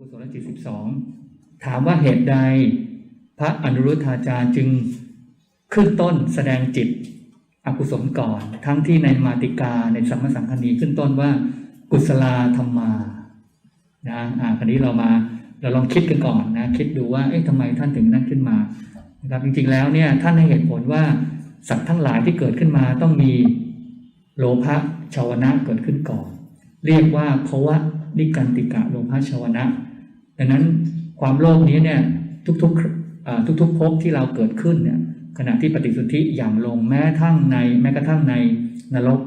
กุศลจิตสิบสองถามว่าเหตุใด พระอนุรุทธาจารย์จึงขึ้นต้นแสดงจิตอกุศลก่อน ทั้งที่ในมาติกาในสัมมสังคณีขึ้นต้นว่า กุศลาธรรมานะอ่าคราวนี้เรามาเราลองคิดกันก่อนนะคิดดูว่าเอ๊ะทำไมท่านถึงนั่นขึ้นมานะครับจริงๆแล้วเนี่ยท่านให้เหตุผลว่าสัตว์ทั้งหลายที่เกิดขึ้นมาต้องมีโลภะชาวนะเกิดขึ้นก่อน เรียกว่าภวะนิกันติกะโลภะชาวนะ ดังนั้นความโลภนี้เนี่ยทุกๆอ่าทุกๆภพที่เราเกิดขึ้นเนี่ยขณะที่ปฏิสนธิหย่ำลงแม้ทั้งในแม้กระทั่งในนรก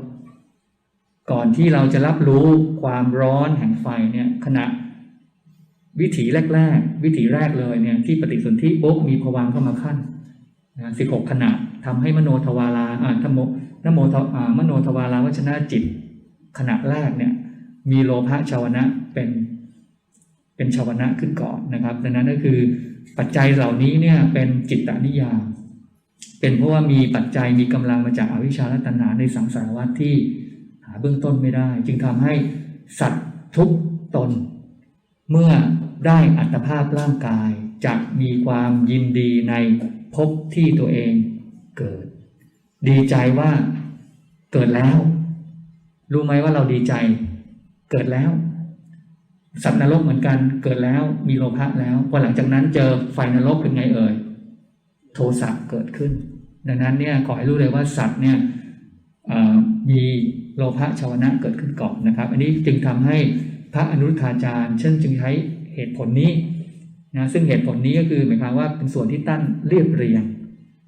ก่อนที่เราจะรับรู้ความร้อนแห่งไฟเนี่ยขณะวิถีแรก ๆ วิถีแรกเลยเนี่ยที่ปฏิสนธิปุ๊บมีภวังเข้ามาขั้นนะสิบหกขณะทำให้มโนทวาราอ่าธโมนโมทวอ่ามโนทวาราวัชนะจิต ขณะแรกเนี่ยมีโลภะชาวนะเป็น เป็นชาวนะขึ้นก่อนนะครับ ดังนั้นก็คือปัจจัยเหล่านี้เนี่ยเป็นจิตตนิยาม เป็นเพราะว่ามีปัจจัยมีกำลังมาจากอาวิชชาและตัณหาในสังสารวัฏที่หาเบื้องต้นไม่ได้ จึงทำให้สัตว์ทุกตน เมื่อได้อัตภาพร่างกายจะมีความยินดีในภพที่ตัวเองเกิด ดีใจว่าเกิดแล้ว รู้ไหมว่าเราดีใจ เกิดแล้ว สัตว์นรกเหมือนกันเกิดแล้วมีโลภะแล้วพอหลังจากนั้นเจอไฟนรกเป็นไงเอ่ยโทสะเกิดขึ้น ดังนั้นเนี่ยขอให้รู้เลยว่าสัตว์เนี่ยมีโลภะชาวนะเกิดขึ้นก่อนนะครับ อันนี้จึงทำให้พระอนุรุทธาจารย์เช่นจึงใช้เหตุผลนี้นะซึ่งเหตุผลนี้ก็คือหมายความว่าเป็นส่วนที่ตั้นเรียบเรียง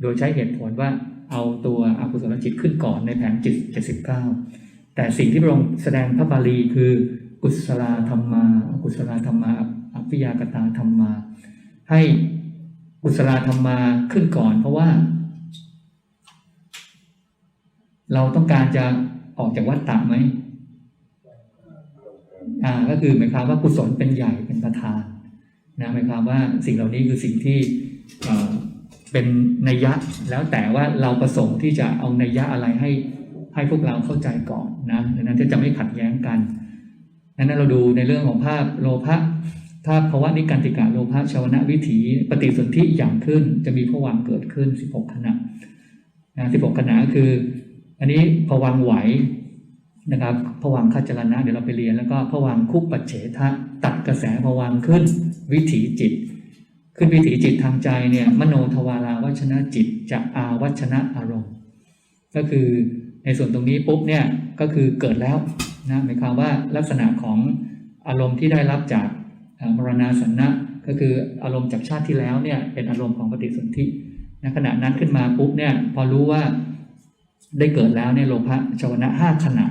โดยใช้เหตุผลว่าเอาตัวอกุศลจิตขึ้นก่อนในแผนจิต 79 แต่สิ่งที่พระองค์แสดงพระบาลีคือ กุศลธรรมาอกุศลธรรมาอัพยากตาธรรมา ให้กุศลธรรมาขึ้นก่อน เพราะว่า เราต้องการจะออกจากวัฏฏะไหมอ่าก็คือหมายความว่ากุศลเป็นใหญ่เป็นประธานนะหมายความว่าสิ่งเหล่านี้คือสิ่งที่เอ่อเป็นนัยยะแล้วแต่ว่าเราประสงค์ที่จะเอานัยยะอะไรให้ให้พวกเราเข้าใจก่อนนะดังนั้นจะไม่ขัดแย้งกัน นั้นเราดูในเรื่องของภาพโลภะภาพภาวะนิการติกะโลภะชาวนะวิถีปฏิสนธิอย่างขึ้นจะมีผวังเกิดขึ้น 16 ขณะนะ16 ขณะคือ อันนี้ผวังไหวนะครับผวังค์ขจรณะเดี๋ยวเราไปเรียนแล้วก็ผวังคุปปัจเฉทะตัดกระแสผวังขึ้นวิถีจิต ขึ้นวิถีจิตทางใจเนี่ยมโนทวาราวัชนะจิตจะอาวัชนะอารมณ์ ก็คือ ในส่วนตรงนี้ปุ๊บเนี่ยก็คือเกิดแล้วนะหมายความว่าลักษณะของอารมณ์ที่ได้รับจากมรณาสันนะก็คืออารมณ์จากชาติที่แล้วเนี่ยเป็นอารมณ์ของปฏิสนธิในขณะนั้นขึ้นมาปุ๊บเนี่ยพอรู้ว่าได้เกิดแล้วเนี่ยโลภะชาวนะห้าขณะ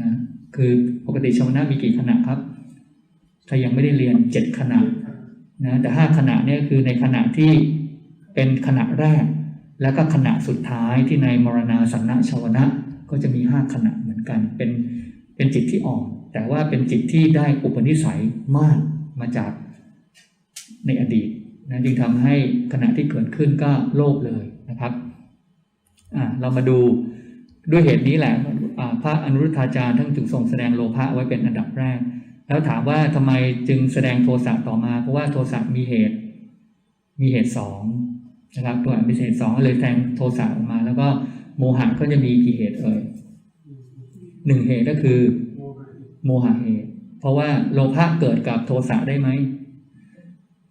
นะคือปกติชาวนะมีกี่ขณะครับ ถ้ายังไม่ได้เรียนเจ็ดขณะนะแต่ห้าขณะเนี่ยคือในขณะที่เป็นขณะแรก แล้วก็ขณะสุดท้ายที่ในมรณาสันนะชาวนะ ก็จะมีห้าขณะเหมือนกัน เป็นเป็นจิตที่อ่อน แต่ว่าเป็นจิตที่ได้อุปนิสัยมากมาจากในอดีตนะจึงทำให้ขณะที่เกิดขึ้นก็โลภเลยนะครับอ่าเรามาดูด้วยเหตุนี้แหละพระอนุรุทธาจารย์ท่านจึงทรงแสดงโลภะไว้เป็นอันดับแรก แล้วถามว่าทำไมจึงแสดงโทสะต่อมา เพราะว่าโทสะมีเหตุ มีเหตุสองนะครับตัวมีเหตุสองก็เลยแสดงโทสะออกมา แล้วก็ โมหะก็จะมีกี่เหตุเอ่ยหนึ่งเหตุก็คือ โมหะเหตุ เพราะว่าโลภะเกิดกับโทสะได้ไหม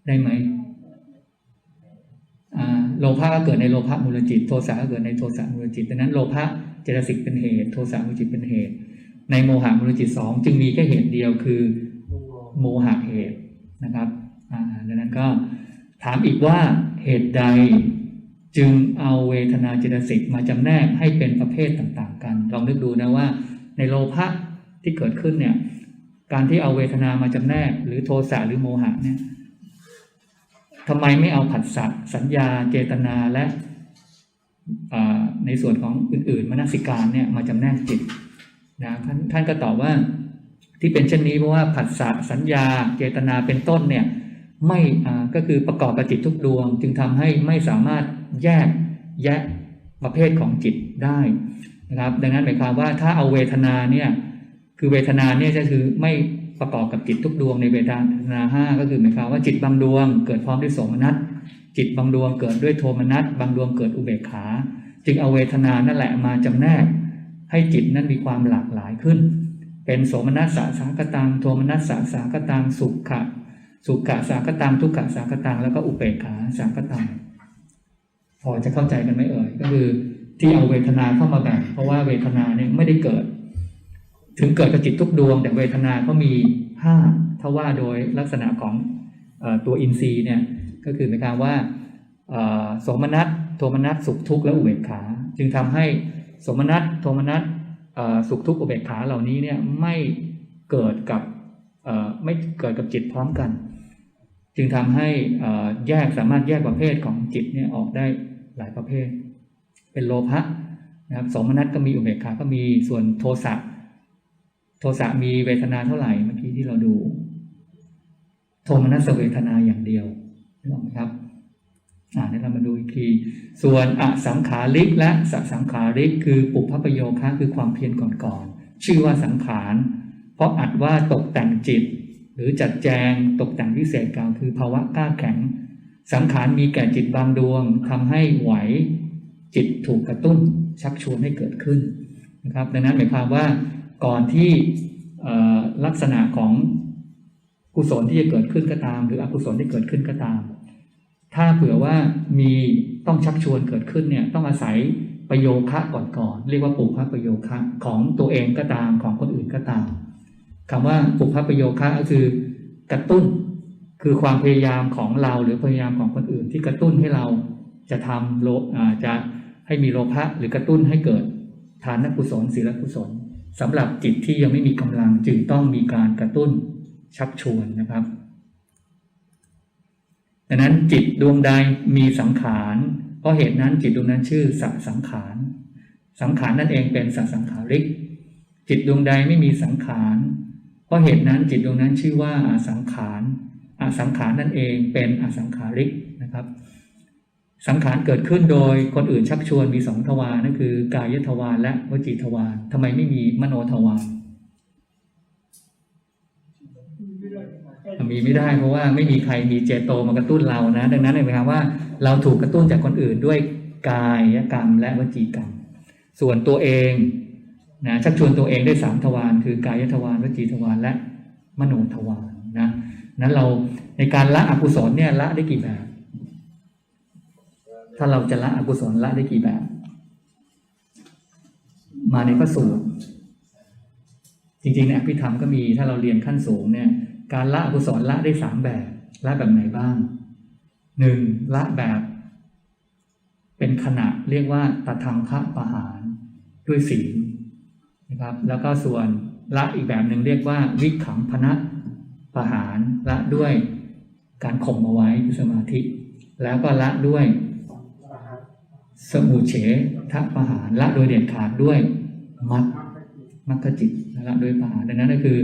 ได้ไหมอ่าโลภะก็เกิดในโลภะมูลจิต โทสะก็เกิดในโทสะมูลจิตดังนั้นโลภะเจตสิกเป็นเหตุ โทสะมูลจิตเป็นเหตุ ในโมหะมูลจิตสองจึงมีแค่เหตุเดียวคือ โมหะเหตุนะครับอ่าดังนั้นก็ถามอีกว่าเหตุใด จึงเอาเวทนาเจตสิกมาจำแนกให้เป็นประเภทต่างๆ กัน ลองนึกดูนะว่าในโลภะที่เกิดขึ้นเนี่ยการที่เอาเวทนามาจำแนก หรือโทสะหรือโมหะเนี่ยทำไมไม่เอาผัสสะสัญญาเจตนาและในส่วนของอื่นๆมนสิการเนี่ยมาจำแนกจิตนะท่านท่านก็ตอบว่าที่เป็นเช่นนี้เพราะว่าผัสสะสัญญาเจตนาเป็นต้นเนี่ยไม่ก็คือประกอบกับจิตทุกดวง จึงทำให้ไม่สามารถ แยกแยะประเภทของจิตได้นะครับ ดังนั้นหมายความว่าถ้าเอาเวทนาเนี่ยคือเวทนาเนี่ยจะคือไม่ประกอบกับจิตทุกดวงในเวทนาห้าก็คือหมายความว่าจิตบางดวง เกิดพร้อมด้วยโสมนัสจิตบางดวงเกิดด้วยโทมนัสบางดวงเกิดอุเบกขา จึงเอาเวทนานั่นแหละมาจำแนก ให้จิตนั้นมีความหลากหลายขึ้น เป็นโสมนัสสาสากตังโทมนัสสาสากตังสุขะสุขะสากตังทุกขะสากตังแล้วก็อุเบกขาสากตัง พอจะเข้าใจกันไหมเอ่ยก็คือที่เอาเวทนาเข้ามาแบ่งเพราะว่าเวทนาเนี่ยไม่ได้เกิด ถึงเกิดกับจิตทุกดวง แต่เวทนาก็มีห้าถ้าว่าโดยลักษณะของอตัวอินทรีย์เนี่ยก็คือหมายความว่าโสมนัสโทมนัสสุขทุกข์และอุเบกขา จึงทำให้สมนัสโทมนัสสุขทุกข์อุเบกขาเหล่านี้เนี่ยไม่เกิดกับไม่เกิดกับจิตพร้อมกัน จึงทำให้แยกสามารถแยกประเภทของจิตเนี่ยออกได้ หลายประเภท เป็นโลภะนะครับสมนัสก็มีอุเบกขาก็มีส่วนโทสะโทสะมีเวทนาเท่าไหร่เมื่อกี้ที่เราดู โทมนัสเวทนาอย่างเดียวนึกออกไหมครับอ่าเดี๋ยวเรามาดูอีกที ส่วนอสังขาริกและสสังขาริกคือปุพพประโยคะคือความเพียรก่อนๆชื่อว่าสังขาร เพราะอัดว่าตกแต่งจิต หรือจัดแจงตกแต่งพิเศษกล่าวคือภาวะกล้าแข็ง สังขารมีแก่จิตบางดวงทำให้ไหวจิตถูกกระตุ้นชักชวนให้เกิดขึ้นนะครับ ดังนั้นหมายความว่าก่อนที่ลักษณะของกุศลที่จะเกิดขึ้นก็ตาม หรืออกุศลที่เกิดขึ้นก็ตาม ถ้าเผื่อว่ามีต้องชักชวนเกิดขึ้นเนี่ยต้องอาศัยประโยคะก่อนๆเรียกว่าปุพพประโยคะของตัวเองก็ตามของคนอื่นก็ตามคำว่าปุพพประโยคะก็คือกระตุ้น คือความพยายามของเราหรือพยายามของคนอื่นที่กระตุ้นให้เราจะทำโลจะให้มีโลภะหรือกระตุ้นให้เกิดทานกุศลศีลกุศลสำหรับจิตที่ยังไม่มีกำลังจึงต้องมีการกระตุ้นชักชวนนะครับ ดังนั้นจิตดวงใดมีสังขารเพราะเหตุนั้นจิตดวงนั้นชื่อสัสังขารสังขารนั่นเองเป็นสัสังขาริก จิตดวงใดไม่มีสังขารเพราะเหตุนั้นจิตดวงนั้นชื่อว่าสังขาร อสังขารนั่นเองเป็นอสังขาริกนะครับ สังขารเกิดขึ้นโดยคนอื่นชักชวนมีสองทวารนั่นคือกายทวารและวจีทวารทำไมไม่มีมโนทวารมีไม่ได้เพราะว่าไม่มีใครมีเจโตมากระตุ้นเรานะ ดังนั้นหมายความว่าเราถูกกระตุ้นจากคนอื่นด้วยกายกรรมและวจีกรรม ส่วนตัวเองนะชักชวนตัวเองได้สามทวารคือกายทวารวจีทวารและมโนทวารนะ นั้นเราในการละอกุศลเนี่ยละได้กี่แบบ ถ้าเราจะละอกุศลละได้กี่แบบ มาในพระสูตรจริงๆในอภิธรรมก็มีถ้าเราเรียนขั้นสูงเนี่ย การละอกุศลละได้สามแบบละแบบไหนบ้างหนึ่งละแบบ เป็นขณะเรียกว่าตธรรมคะประหารด้วยศีลนะครับ แล้วก็ส่วนละอีกแบบหนึ่งเรียกว่าวิขังพนะ ประหารละด้วยการข่มเอาไว้คือสมาธิ แล้วก็ละด้วยสมุเฉทะประหารละโดยเด็ดขาดด้วยมัดมัคคจิตละโดยประหารดังนั้นก็คือ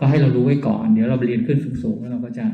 ก็ให้เรารู้ไว้ก่อน เดี๋ยวเราไปเรียนขึ้นสูงๆแล้วเราก็จะ